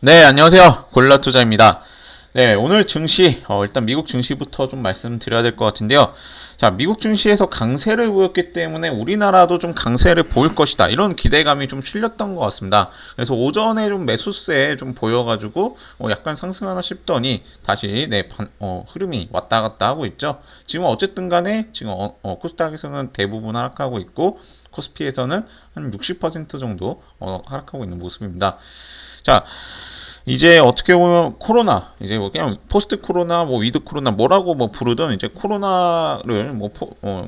네, 안녕하세요. 골라 투자입니다. 네, 오늘 증시, 어, 일단 미국 증시부터 좀 말씀드려야 될 것 같은데요. 자, 미국 증시에서 강세를 보였기 때문에 우리나라도 좀 강세를 보일 것이다. 이런 기대감이 좀 실렸던 것 같습니다. 그래서 오전에 좀 매수세 좀 보여가지고, 어, 약간 상승하나 싶더니, 다시, 네, 반, 어, 흐름이 왔다 갔다 하고 있죠. 지금 어쨌든 간에, 지금, 어, 어, 코스닥에서는 대부분 하락하고 있고, 코스피에서는 한 60% 정도, 어, 하락하고 있는 모습입니다. 자, 이제 어떻게 보면 코로나 이제 뭐 그냥 포스트 코로나 뭐 위드 코로나 뭐라고 뭐 부르든 이제 코로나를 뭐 포, 어,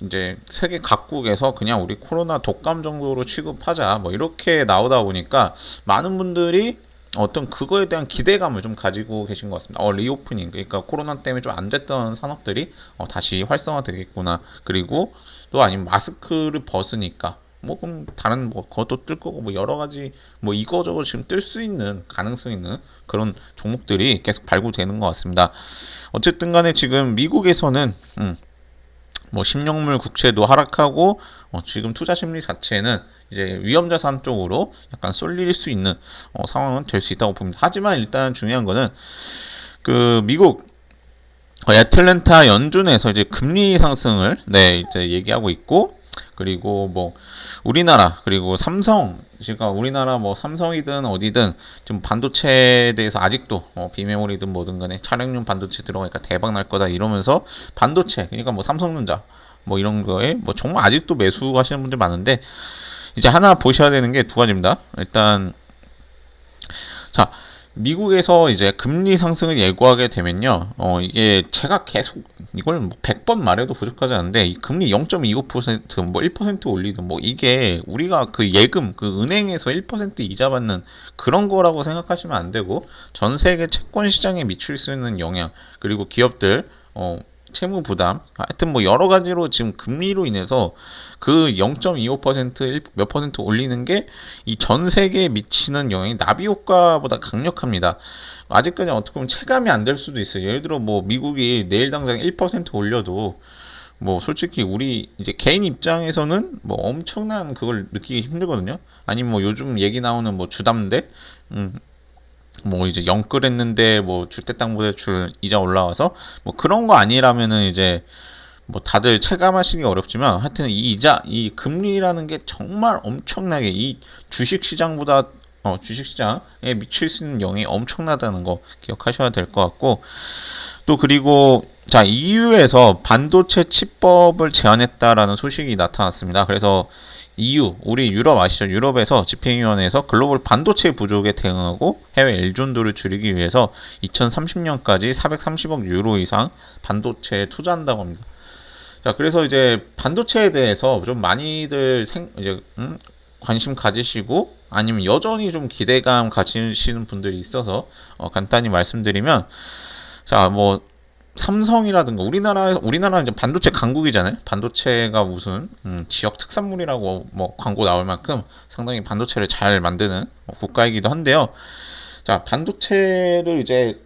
이제 세계 각국에서 그냥 우리 코로나 독감 정도로 취급하자 뭐 이렇게 나오다 보니까 많은 분들이 어떤 그거에 대한 기대감을 좀 가지고 계신 것 같습니다. 어, 리오프닝. 그러니까 코로나 때문에 좀 안 됐던 산업들이 어, 다시 활성화 되겠구나. 그리고 또 아니면 마스크를 벗으니까 뭐 그럼 다른 뭐 그것도 뜰 거고 뭐 여러 가지 뭐 이거저거 지금 뜰 수 있는 가능성 있는 그런 종목들이 계속 발굴되는 것 같습니다. 어쨌든 간에 지금 미국에서는 음, 뭐 신용물 국채도 하락하고 어, 지금 투자 심리 자체는 이제 위험 자산 쪽으로 약간 쏠릴 수 있는 어, 상황은 될 수 있다고 봅니다. 하지만 일단 중요한 거는 그 미국 어, 애틀랜타 연준에서 이제 금리 상승을 네 이제 얘기하고 있고 그리고 뭐 우리나라 그리고 삼성 그러니까 우리나라 뭐 삼성이든 어디든 좀 반도체에 대해서 아직도 어, 비메모리든 뭐든 간에 차량용 반도체 들어가니까 대박 날 거다 이러면서 반도체 그러니까 뭐 삼성전자 뭐 이런 거에 뭐 정말 아직도 매수하시는 분들 많은데 이제 하나 보셔야 되는 게 두 가지입니다. 일단 자 미국에서 이제 금리 상승을 예고하게 되면요, 어, 이게 제가 계속 이걸 뭐 100번 말해도 부족하지 않은데, 이 금리 0.25%, 뭐 1% 올리든 뭐 이게 우리가 그 예금, 그 은행에서 1% 이자 받는 그런 거라고 생각하시면 안 되고, 전 세계 채권 시장에 미칠 수 있는 영향, 그리고 기업들, 어, 채무 부담, 하여튼 뭐 여러 가지로 지금 금리로 인해서 그 0.25%몇 퍼센트 올리는 게 이 전 세계에 미치는 영향이 나비 효과보다 강력합니다. 아직까지 어떻게 보면 체감이 안 될 수도 있어요. 예를 들어 뭐 미국이 내일 당장 1% 올려도 뭐 솔직히 우리 이제 개인 입장에서는 뭐 엄청난 그걸 느끼기 힘들거든요. 아니면 뭐 요즘 얘기 나오는 뭐 주담대, 음, 뭐 이제 영끌 했는데 뭐 주택담보대출 이자 올라와서 뭐 그런 거 아니라면은 이제 뭐 다들 체감하시기 어렵지만 하여튼 이 이자 이 금리라는 게 정말 엄청나게 이 주식 시장보다 어 주식 시장에 미칠 수 있는 영향이 엄청나다는 거 기억하셔야 될 것 같고 또 그리고 자 EU에서 반도체 칩법을 제안했다라는 소식이 나타났습니다. 그래서 EU, 우리 유럽 아시죠? 유럽에서 집행위원회에서 글로벌 반도체 부족에 대응하고 해외 일존도를 줄이기 위해서 2030년까지 430억 유로 이상 반도체에 투자한다고 합니다. 자, 그래서 이제 반도체에 대해서 좀 많이들 생, 이제, 음, 관심 가지시고 아니면 여전히 좀 기대감 가지시는 분들이 있어서 어, 간단히 말씀드리면 자, 뭐 삼성이라든가 우리나라 우리나라는 이제 반도체 강국이잖아요. 반도체가 무슨 음, 지역 특산물이라고 뭐 광고 나올 만큼 상당히 반도체를 잘 만드는 국가이기도 한데요. 자 반도체를 이제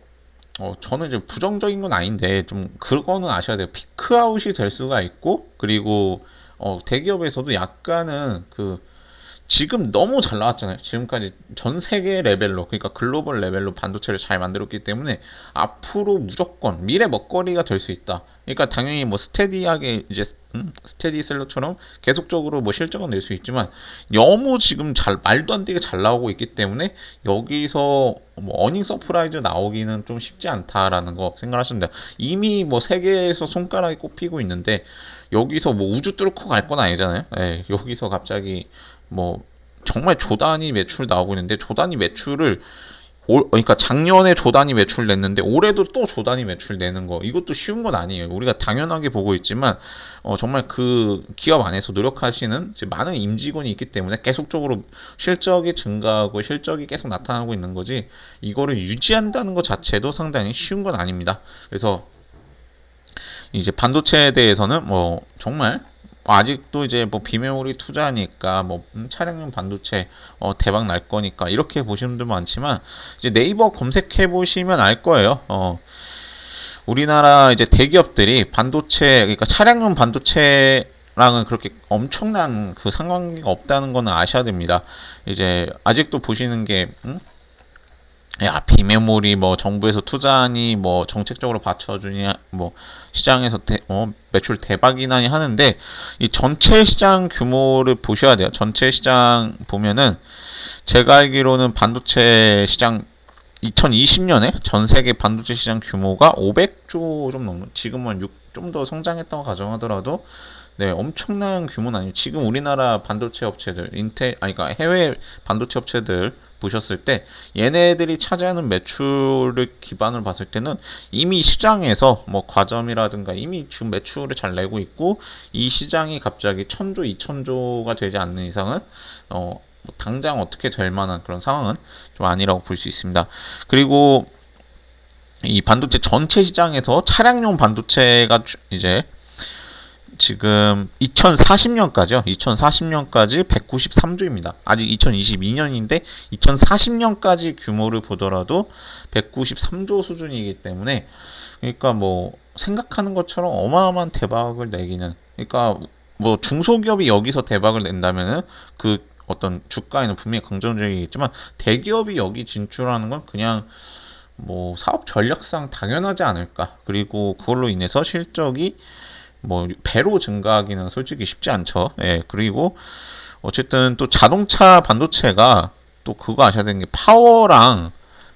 어, 저는 이제 부정적인 건 아닌데 좀 그거는 아셔야 돼요. 피크아웃이 될 수가 있고 그리고 어, 대기업에서도 약간은 그 지금 너무 잘 나왔잖아요. 지금까지 전 세계 레벨로, 그러니까 글로벌 레벨로 반도체를 잘 만들었기 때문에 앞으로 무조건 미래 먹거리가 될 수 있다. 그러니까 당연히 뭐 스테디하게 이제 음, 스테디 셀러처럼 계속적으로 뭐 실적은 낼 수 있지만 너무 지금 잘 말도 안 되게 잘 나오고 있기 때문에 여기서 뭐 어닝 서프라이즈 나오기는 좀 쉽지 않다라는 거 돼요. 이미 뭐 세계에서 손가락이 꼽히고 있는데 여기서 뭐 우주 뚫고 갈 건 아니잖아요. 예, 여기서 갑자기 뭐 정말 조단위 매출 나오고 있는데 조단위 매출을 올, 그러니까 작년에 조단위 매출 냈는데 올해도 또 조단위 매출 내는 거 이것도 쉬운 건 아니에요. 우리가 당연하게 보고 있지만 어, 정말 그 기업 안에서 노력하시는 많은 임직원이 있기 때문에 계속적으로 실적이 증가하고 실적이 계속 나타나고 있는 거지 이거를 유지한다는 것 자체도 상당히 쉬운 건 아닙니다. 그래서 이제 반도체에 대해서는 뭐 정말 아직도 이제 뭐 비메모리 투자하니까 뭐 음, 차량용 반도체 어, 대박 날 거니까 이렇게 보시는 분들 많지만 이제 네이버 검색해 보시면 알 거예요. 어, 우리나라 이제 대기업들이 반도체 그러니까 차량용 반도체 랑은 그렇게 엄청난 그 상관관계가 없다는 거는 아셔야 됩니다. 이제 아직도 보시는 게 음? 야 비메모리 뭐 정부에서 투자하니 뭐 정책적으로 받쳐주니 뭐 시장에서 대, 어, 매출 대박이 나니 하는데 이 전체 시장 규모를 보셔야 돼요. 전체 시장 보면은 제가 알기로는 반도체 시장 2020년에 전 세계 반도체 시장 규모가 500조 좀 넘는 지금은 6 좀 더 성장했다고 가정하더라도 네, 엄청난 규모는 아니에요. 지금 우리나라 반도체 업체들, 인텔, 아니, 그러니까 해외 반도체 업체들 보셨을 때 얘네들이 차지하는 매출을 기반으로 봤을 때는 이미 시장에서 뭐 과점이라든가 이미 지금 매출을 잘 내고 있고 이 시장이 갑자기 천조, 이천조가 되지 않는 이상은 어, 뭐 당장 어떻게 될 만한 그런 상황은 좀 아니라고 볼 수 있습니다. 그리고 이 반도체 전체 시장에서 차량용 반도체가 이제 지금 2040년까지요. 2040년까지 193조입니다. 아직 2022년인데 2040년까지 규모를 보더라도 193조 수준이기 때문에 그러니까 뭐 생각하는 것처럼 어마어마한 대박을 내기는 그러니까 뭐 중소기업이 여기서 대박을 낸다면은 그 어떤 주가에는 분명히 긍정적이겠지만 대기업이 여기 진출하는 건 그냥 뭐 사업 전략상 당연하지 않을까. 그리고 그걸로 인해서 실적이 뭐 배로 증가하기는 솔직히 쉽지 않죠. 예. 그리고 어쨌든 또 자동차 반도체가 또 그거 아셔야 되는 게 파워랑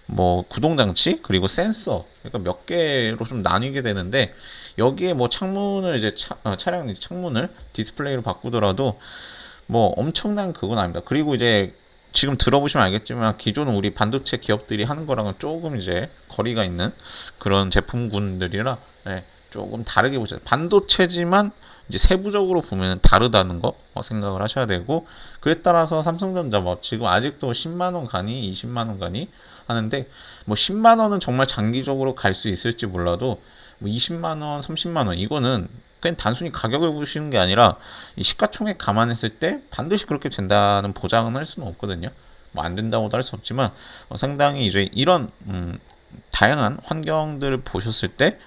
뭐 구동 장치 그리고 센서 그러니까 몇 개로 좀 나뉘게 되는데 여기에 뭐 창문을 이제 차, 어, 차량 창문을 디스플레이로 바꾸더라도 뭐 엄청난 그건 아닙니다. 그리고 이제 지금 들어보시면 알겠지만 기존 우리 반도체 기업들이 하는 거랑은 조금 이제 거리가 있는 그런 제품군들이라 네, 조금 다르게 보셔야 반도체지만 이제 세부적으로 보면 다르다는 거 어, 생각을 하셔야 되고 그에 따라서 삼성전자 뭐 지금 아직도 10만 원 가니 20만 원 가니 하는데 뭐 10만 원은 정말 장기적으로 갈 수 있을지 몰라도 뭐 20만 원, 30만 원 이거는 그냥 단순히 가격을 보시는 게 아니라 이 시가총액 감안했을 때 반드시 그렇게 된다는 보장은 할 수는 없거든요. 뭐 안 된다고도 할 수 없지만 어, 상당히 이제 이런 음, 다양한 환경들을 보셨을 때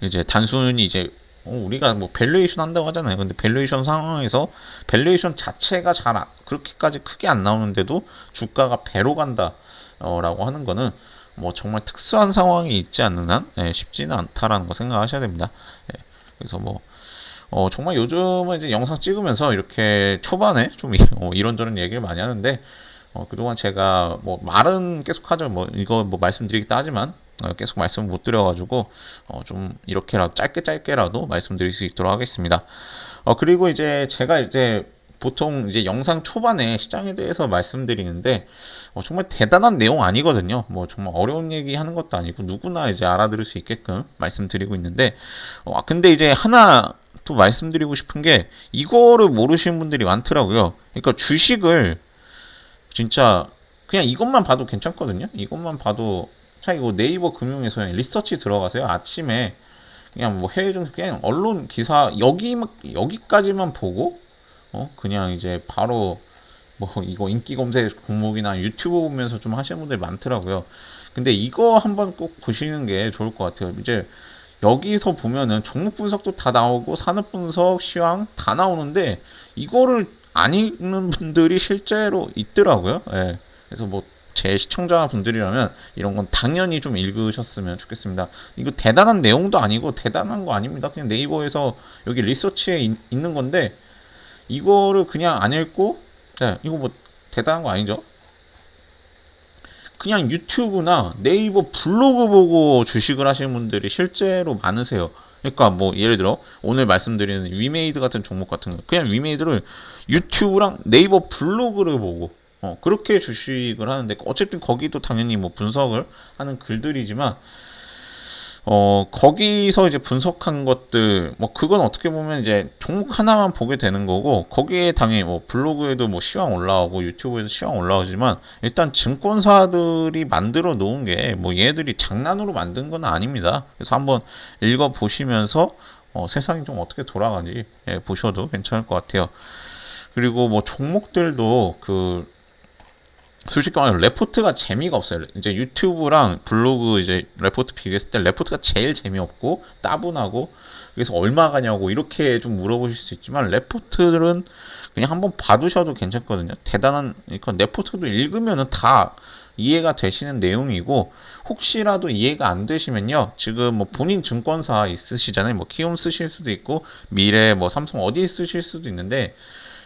이제 단순히 이제 어, 우리가 뭐 밸류에이션 한다고 하잖아요. 근데 밸류에이션 상황에서 밸류에이션 자체가 잘 아, 그렇게까지 크게 안 나오는데도 주가가 배로 간다라고 하는 거는 뭐 정말 특수한 상황이 있지 않는 한 예, 쉽지는 않다라는 거 생각하셔야 됩니다. 예, 그래서 뭐 어, 정말 요즘은 이제 영상 찍으면서 이렇게 초반에 좀 어, 이런저런 얘기를 많이 하는데 어, 그동안 제가 뭐 말은 계속 하죠. 뭐 이거 뭐 말씀드리겠다 하지만 어, 계속 말씀을 못 드려가지고 어, 좀 이렇게라도 짧게 짧게라도 말씀드릴 수 있도록 하겠습니다. 어, 그리고 이제 제가 이제 보통 이제 영상 초반에 시장에 대해서 말씀드리는데 어, 정말 대단한 내용 아니거든요. 뭐 정말 어려운 얘기 하는 것도 아니고 누구나 이제 알아들을 수 있게끔 말씀드리고 있는데 어, 아, 근데 이제 하나 또 말씀드리고 싶은 게 이거를 모르시는 분들이 많더라고요. 그러니까 주식을 진짜 그냥 이것만 봐도 괜찮거든요. 이것만 봐도 자 이거 네이버 금융에서 리서치 들어가세요. 아침에 그냥 뭐 해외 중 그냥 언론 기사 여기 여기까지만 보고 어 그냥 이제 바로 뭐 이거 인기 검색 종목이나 유튜브 보면서 좀 하시는 분들이 많더라고요. 근데 이거 한번 꼭 보시는 게 좋을 것 같아요. 이제 여기서 보면은 종목 분석도 다 나오고 산업 분석, 시황 다 나오는데 이거를 안 읽는 분들이 실제로 있더라고요. 예. 그래서 뭐 제 시청자 분들이라면 이런 건 당연히 좀 읽으셨으면 좋겠습니다. 이거 대단한 내용도 아니고 대단한 거 아닙니다. 그냥 네이버에서 여기 리서치에 있, 는 건데 이거를 그냥 안 읽고 네, 이거 뭐 대단한 거 아니죠? 그냥 유튜브나 네이버 블로그 보고 주식을 하시는 분들이 실제로 많으세요. 그러니까 뭐 예를 들어 오늘 말씀드리는 위메이드 같은 종목 같은 거 그냥 위메이드를 유튜브랑 네이버 블로그를 보고 어, 그렇게 주식을 하는데 어쨌든 거기도 당연히 뭐 분석을 하는 글들이지만 어, 거기서 이제 분석한 것들, 뭐, 그건 어떻게 보면 이제 종목 하나만 보게 되는 거고, 거기에 당연히 뭐, 블로그에도 뭐, 시황 올라오고, 유튜브에도 시황 올라오지만, 일단 증권사들이 만들어 놓은 게, 뭐, 얘들이 장난으로 만든 건 아닙니다. 그래서 한번 읽어보시면서, 어, 세상이 좀 어떻게 돌아가는지, 예, 보셔도 괜찮을 것 같아요. 그리고 뭐, 종목들도 그, 솔직히 말하면 레포트가 재미가 없어요. 이제 유튜브랑 블로그 이제 레포트 비교했을 때 레포트가 제일 재미없고 따분하고 그래서 얼마 가냐고 이렇게 좀 물어보실 수 있지만 레포트들은 그냥 한번 봐두셔도 괜찮거든요. 대단한 그러니까 레포트도 읽으면은 다 이해가 되시는 내용이고 혹시라도 이해가 안 되시면요 지금 뭐 본인 증권사 있으시잖아요 뭐 키움 쓰실 수도 있고 미래 뭐 삼성 어디 쓰실 수도 있는데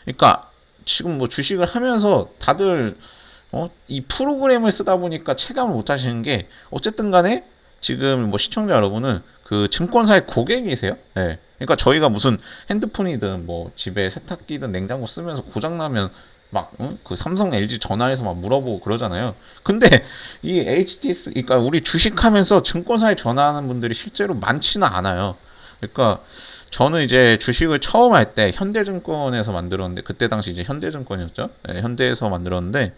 그러니까 지금 뭐 주식을 하면서 다들 어, 이 프로그램을 쓰다 보니까 체감을 못 하시는 게 어쨌든 간에 지금 뭐 시청자 여러분은 그 증권사의 고객이세요. 네. 그러니까 저희가 무슨 핸드폰이든 뭐 집에 세탁기든 냉장고 쓰면서 고장 나면 막, 응? 그 삼성, LG 전화해서 막 물어보고 그러잖아요. 근데 이 HTS, 그러니까 우리 주식하면서 증권사에 전화하는 분들이 실제로 많지는 않아요. 그러니까 저는 이제 주식을 처음 할 때 현대증권에서 만들었는데 그때 당시 이제 현대증권이었죠. 네, 현대에서 만들었는데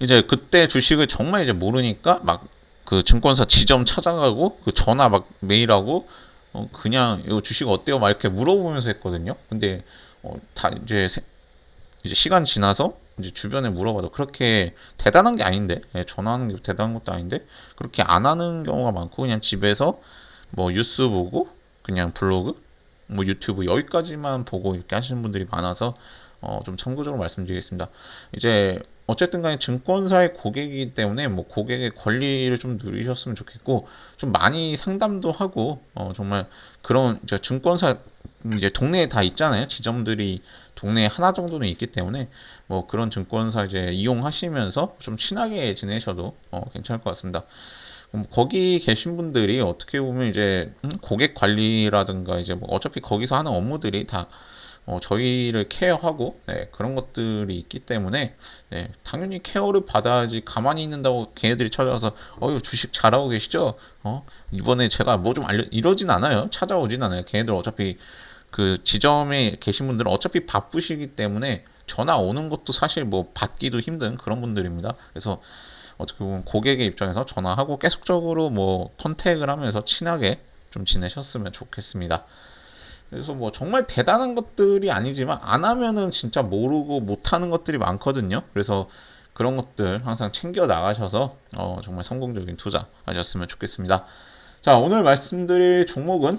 이제 그때 주식을 정말 이제 모르니까 막 그 증권사 지점 찾아가고 그 전화 막 메일하고 어 그냥 이거 주식 어때요? 막 이렇게 물어보면서 했거든요. 근데 어 다 이제 세, 이제 시간 지나서 이제 주변에 물어봐도 그렇게 대단한 게 아닌데 예, 전화하는 게 대단한 것도 아닌데 그렇게 안 하는 경우가 많고 그냥 집에서 뭐 뉴스 보고 그냥 블로그 뭐 유튜브 여기까지만 보고 이렇게 하시는 분들이 많아서 어, 좀 참고적으로 말씀드리겠습니다. 이제 어쨌든 간에 증권사의 고객이기 때문에 뭐 고객의 권리를 좀 누리셨으면 좋겠고 좀 많이 상담도 하고 어, 정말 그런 저 증권사 이제 동네에 다 있잖아요. 지점들이 동네에 하나 정도는 있기 때문에 뭐 그런 증권사 이제 이용하시면서 좀 친하게 지내셔도 어, 괜찮을 것 같습니다. 거기 계신 분들이 어떻게 보면 이제 음, 고객 관리라든가 이제 뭐 어차피 거기서 하는 업무들이 다 어, 저희를 케어하고 네, 그런 것들이 있기 때문에 네, 당연히 케어를 받아야지 가만히 있는다고 걔네들이 찾아와서 어유 주식 잘하고 계시죠? 어 이번에 제가 뭐 좀 알려 이러진 않아요. 찾아오진 않아요. 걔네들 어차피 그 지점에 계신 분들은 어차피 바쁘시기 때문에 전화 오는 것도 사실 뭐 받기도 힘든 그런 분들입니다. 그래서 어떻게 보면 고객의 입장에서 전화하고 계속적으로 뭐 컨택을 하면서 친하게 좀 지내셨으면 좋겠습니다. 그래서 뭐 정말 대단한 것들이 아니지만 안 하면은 진짜 모르고 못 하는 것들이 많거든요. 그래서 그런 것들 항상 챙겨 나가셔서 어 정말 성공적인 투자 하셨으면 좋겠습니다. 자, 오늘 말씀드릴 종목은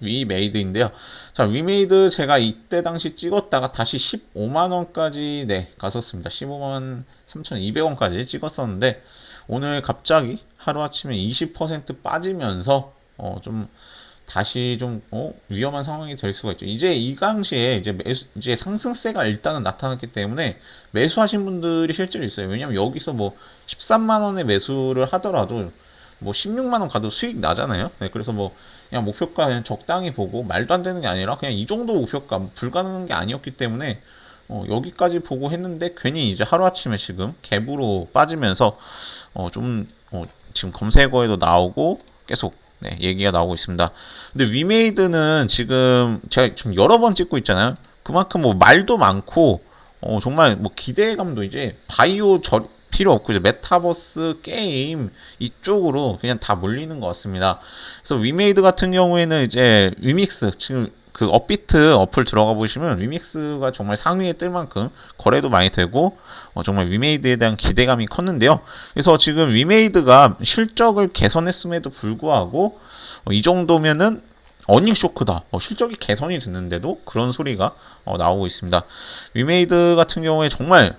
위메이드인데요. 자, 위메이드 제가 이때 당시 찍었다가 다시 15만 원까지 네, 갔었습니다. 15만 3,200원까지 찍었었는데 오늘 갑자기 하루아침에 20% 빠지면서 어, 좀 다시 좀 어, 위험한 상황이 될 수가 있죠. 이제 이 당시에 이제 매수, 이제 상승세가 일단은 나타났기 때문에 매수하신 분들이 실제로 있어요. 왜냐면 여기서 뭐 13만 원에 매수를 하더라도 뭐 16만 원 가도 수익 나잖아요. 네, 그래서 뭐 그냥 목표가 그냥 적당히 보고 말도 안 되는 게 아니라 그냥 이 정도 목표가 뭐 불가능한 게 아니었기 때문에 어, 여기까지 보고 했는데 괜히 이제 하루아침에 지금 갭으로 빠지면서 어, 좀 어, 지금 검색어에도 나오고 계속 네, 얘기가 나오고 있습니다. 근데 위메이드는 지금 제가 지금 여러 번 찍고 있잖아요. 그만큼 뭐 말도 많고 어, 정말 뭐 기대감도 이제 바이오 저, 필요 없고 이제 메타버스 게임 이쪽으로 그냥 다 몰리는 것 같습니다. 그래서 위메이드 같은 경우에는 이제 위믹스 지금 그 업비트 어플 들어가 보시면 위믹스가 정말 상위에 뜰 만큼 거래도 많이 되고 어, 정말 위메이드에 대한 기대감이 컸는데요. 그래서 지금 위메이드가 실적을 개선했음에도 불구하고 어, 이 정도면은 어닝 쇼크다. 어, 실적이 개선이 됐는데도 그런 소리가 어, 나오고 있습니다. 위메이드 같은 경우에 정말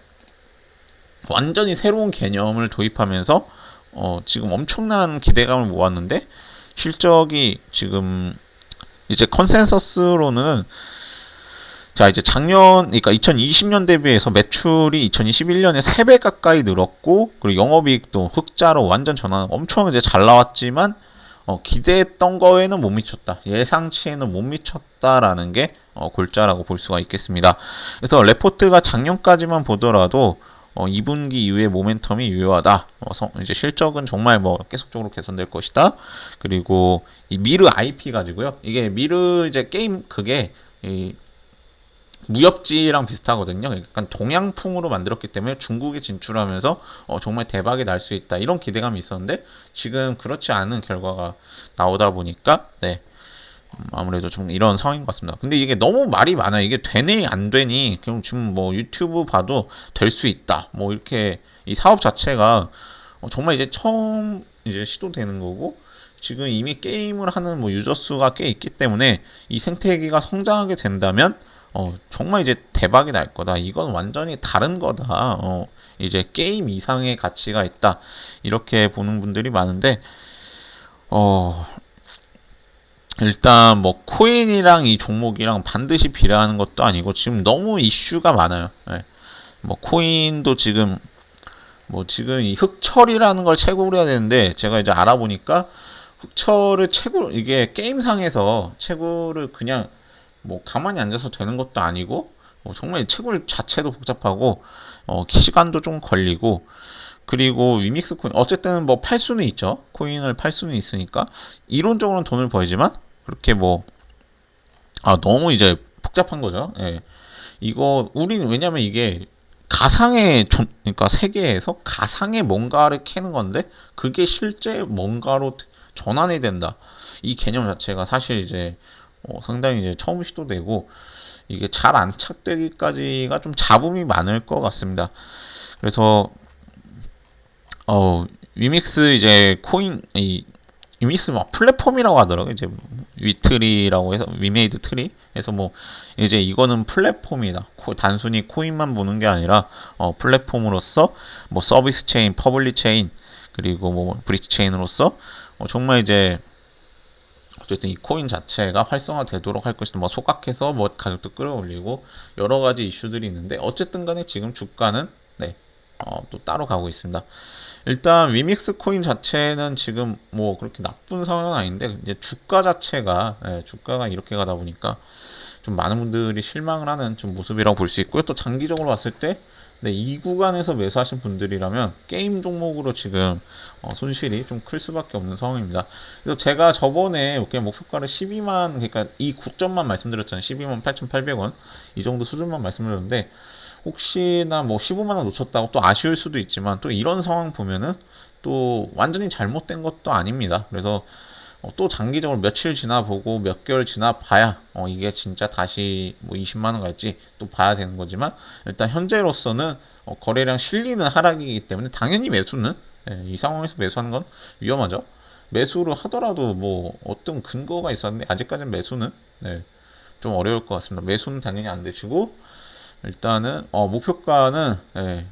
완전히 새로운 개념을 도입하면서 어, 지금 엄청난 기대감을 모았는데 실적이 지금 이제 컨센서스로는 자 이제 작년 그러니까 2020년 대비해서 매출이 2021년에 3배 가까이 늘었고 그리고 영업이익도 흑자로 완전 전환 엄청 이제 잘 나왔지만 어, 기대했던 거에는 못 미쳤다 예상치에는 못 미쳤다라는 게 어, 골자라고 볼 수가 있겠습니다. 그래서 레포트가 작년까지만 보더라도 어, 2분기 이후에 모멘텀이 유효하다. 어, 성, 이제 실적은 정말 뭐 계속적으로 개선될 것이다. 그리고 이 미르 IP 가지고요. 이게 미르 이제 게임 그게 이 무협지랑 비슷하거든요. 약간 동양풍으로 만들었기 때문에 중국에 진출하면서 어, 정말 대박이 날 수 있다. 이런 기대감이 있었는데 지금 그렇지 않은 결과가 나오다 보니까 네. 음, 아무래도 좀 이런 상황인 것 같습니다. 근데 이게 너무 말이 많아요. 이게 되니 안 되니 그럼 지금 뭐 유튜브 봐도 될 수 있다. 뭐 이렇게 이 사업 자체가 어, 정말 이제 처음 이제 시도되는 거고 지금 이미 게임을 하는 뭐 유저 수가 꽤 있기 때문에 이 생태계가 성장하게 된다면 어, 정말 이제 대박이 날 거다. 이건 완전히 다른 거다. 어, 이제 게임 이상의 가치가 있다. 이렇게 보는 분들이 많은데, 어, 일단 뭐 코인이랑 이 종목이랑 반드시 비례하는 것도 아니고 지금 너무 이슈가 많아요. 예. 뭐 코인도 지금 뭐 지금 이 흑철이라는 걸 채굴 해야 되는데 제가 이제 알아보니까 흑철을 채굴 이게 게임상에서 채굴을 그냥 뭐 가만히 앉아서 되는 것도 아니고 어, 정말 채굴 자체도 복잡하고 어, 시간도 좀 걸리고 그리고 위믹스 코인 어쨌든 뭐 팔 수는 있죠 코인을 팔 수는 있으니까 이론적으로는 돈을 벌지만 그렇게 뭐 아 너무 이제 복잡한 거죠 예. 이거 우리는 왜냐면 이게 가상의 좀 그러니까 세계에서 가상의 뭔가를 캐는 건데 그게 실제 뭔가로 전환이 된다 이 개념 자체가 사실 이제 어, 상당히 이제 처음 시도되고 이게 잘 안착되기까지가 좀 잡음이 많을 것 같습니다. 그래서 어 위믹스 이제 코인 이 위믹스 뭐 플랫폼이라고 하더라고요. 이제 위트리라고 해서 위메이드 트리 해서 뭐 이제 이거는 플랫폼이다. 코, 단순히 코인만 보는 게 아니라 어 플랫폼으로서 뭐 서비스 체인, 퍼블릭 체인 그리고 뭐 브릿지 체인으로서 어 정말 이제 어쨌든 이 코인 자체가 활성화되도록 할 것이다. 뭐 소각해서 뭐 가격도 끌어올리고 여러 가지 이슈들이 있는데 어쨌든 간에 지금 주가는 네. 어, 또 따로 가고 있습니다. 일단 위믹스 코인 자체는 지금 뭐 그렇게 나쁜 상황은 아닌데 이제 주가 자체가 예, 주가가 이렇게 가다 보니까 좀 많은 분들이 실망을 하는 좀 모습이라고 볼 수 있고요. 또 장기적으로 봤을 때 네, 이 구간에서 매수하신 분들이라면 게임 종목으로 지금 어, 손실이 좀 클 수밖에 없는 상황입니다. 그래서 제가 저번에 그냥 목표가를 12만 그러니까 이 고점만 말씀드렸잖아요. 12만 8,800원 이 정도 수준만 말씀드렸는데 혹시나 뭐 15만 원 놓쳤다고 또 아쉬울 수도 있지만 또 이런 상황 보면은 또 완전히 잘못된 것도 아닙니다. 그래서 어, 또 장기적으로 며칠 지나보고 몇 개월 지나봐야 어, 이게 진짜 다시 뭐 20만 원 갈지 또 봐야 되는 거지만 일단 현재로서는 어, 거래량 실리는 하락이기 때문에 당연히 매수는 예, 이 상황에서 매수하는 건 위험하죠. 매수를 하더라도 뭐 어떤 근거가 있었는데 아직까지는 매수는 네, 좀 어려울 것 같습니다. 매수는 당연히 안 되시고 일단은 어, 목표가는 예,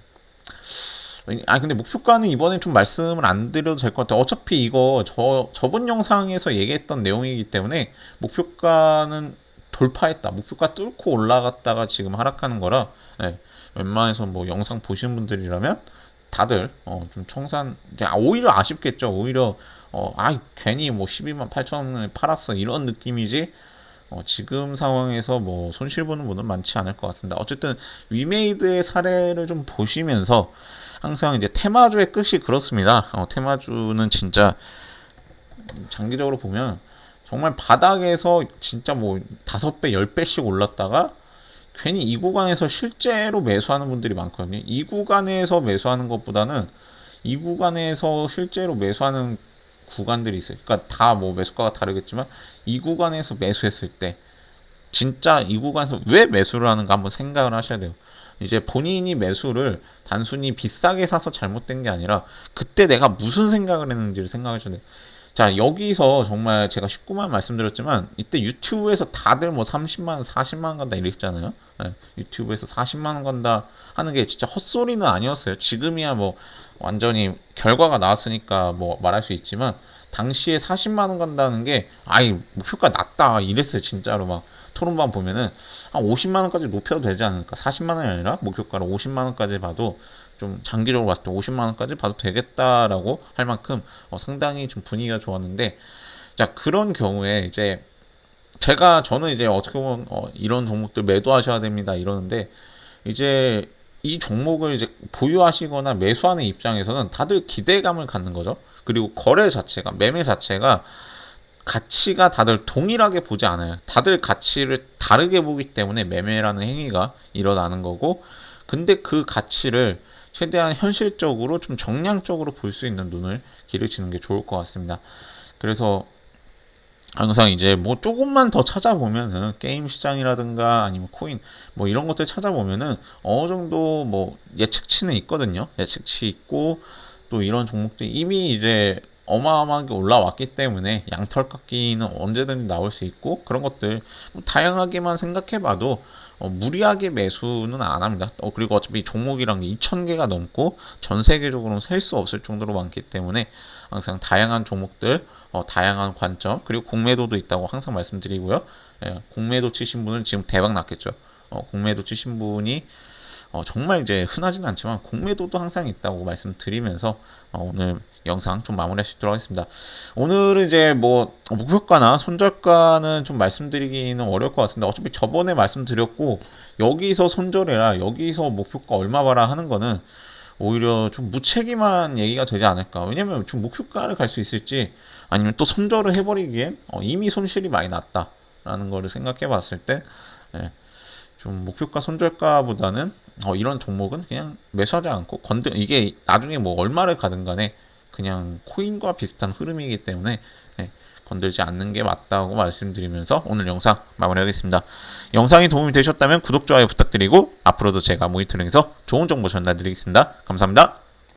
아 근데 목표가는 이번에 좀 말씀을 안 드려도 될 것 같아요. 어차피 이거 저 저번 영상에서 얘기했던 내용이기 때문에 목표가는 돌파했다. 목표가 뚫고 올라갔다가 지금 하락하는 거라 네, 웬만해서 뭐 영상 보신 분들이라면 다들 어, 좀 청산 아, 오히려 아쉽겠죠. 오히려 어, 아 괜히 뭐 12만 8천 원에 팔았어 이런 느낌이지 어, 지금 상황에서 뭐 손실 보는 분은 많지 않을 것 같습니다. 어쨌든 위메이드의 사례를 좀 보시면서 항상 이제 테마주의 끝이 그렇습니다. 어, 테마주는 진짜 장기적으로 보면 정말 바닥에서 진짜 뭐 다섯 배, 열 배씩 올랐다가 괜히 이 구간에서 실제로 매수하는 분들이 많거든요. 이 구간에서 매수하는 것보다는 이 구간에서 실제로 매수하는 구간들이 있어요. 그러니까 다 뭐 매수가가 다르겠지만 이 구간에서 매수했을 때 진짜 이 구간에서 왜 매수를 하는가 한번 생각을 하셔야 돼요. 이제 본인이 매수를 단순히 비싸게 사서 잘못된 게 아니라 그때 내가 무슨 생각을 했는지를 생각하셔야 돼요. 자, 여기서 정말 제가 19만 말씀드렸지만 이때 유튜브에서 다들 뭐 30만, 40만 원 간다 이랬잖아요. 네, 유튜브에서 40만 원 간다 하는 게 진짜 헛소리는 아니었어요. 지금이야 뭐 완전히 결과가 나왔으니까 뭐 말할 수 있지만 당시에 40만 원 간다는 게 아이 목표가 낮다 이랬어요 진짜로 막 토론방 보면은 한 50만 원까지 높여도 되지 않을까 40만 원이 아니라 목표가를 50만 원까지 봐도 좀 장기적으로 봤을 때 50만 원까지 봐도 되겠다라고 할 만큼 어, 상당히 좀 분위기가 좋았는데 자 그런 경우에 이제 제가 저는 이제 어떻게 보면 어, 이런 종목들 매도하셔야 됩니다 이러는데 이제 이 종목을 이제 보유하시거나 매수하는 입장에서는 다들 기대감을 갖는 거죠. 그리고 거래 자체가 매매 자체가 가치가 다들 동일하게 보지 않아요. 다들 가치를 다르게 보기 때문에 매매라는 행위가 일어나는 거고, 근데 그 가치를 최대한 현실적으로 좀 정량적으로 볼 수 있는 눈을 기르치는 게 좋을 것 같습니다. 그래서 항상 이제 뭐 조금만 더 찾아보면은 게임 시장이라든가 아니면 코인 뭐 이런 것들 찾아보면은 어느 정도 뭐 예측치는 있거든요. 예측치 있고 또 이런 종목들이 이미 이제 어마어마하게 올라왔기 때문에 양털 깎기는 언제든지 나올 수 있고 그런 것들 뭐 다양하게만 생각해봐도 어, 무리하게 매수는 안 합니다. 어, 그리고 어차피 종목이란 게 2,000개가 넘고 전 세계적으로는 셀 수 없을 정도로 많기 때문에 항상 다양한 종목들, 어, 다양한 관점, 그리고 공매도도 있다고 항상 말씀드리고요. 예, 공매도 치신 분은 지금 대박 났겠죠. 어, 공매도 치신 분이 어, 정말 이제 흔하진 않지만 공매도도 항상 있다고 말씀드리면서 어, 오늘 영상 좀 마무리할 수 있도록 하겠습니다. 오늘은 이제 뭐 목표가나 손절가는 좀 말씀드리기는 어려울 것 같습니다. 어차피 저번에 말씀드렸고 여기서 손절해라 여기서 목표가 얼마 봐라 하는 거는 오히려 좀 무책임한 얘기가 되지 않을까. 왜냐면 지금 목표가를 갈 수 있을지 아니면 또 손절을 해버리기엔 어, 이미 손실이 많이 났다라는 거를 생각해 봤을 때 예, 좀 목표가 손절가보다는 어, 이런 종목은 그냥 매수하지 않고 건드 이게 나중에 뭐 얼마를 가든 간에 그냥 코인과 비슷한 흐름이기 때문에 예, 건들지 않는 게 맞다고 말씀드리면서 오늘 영상 마무리하겠습니다. 영상이 도움이 되셨다면 구독, 좋아요 부탁드리고 앞으로도 제가 모니터링에서 좋은 정보 전달드리겠습니다. 감사합니다.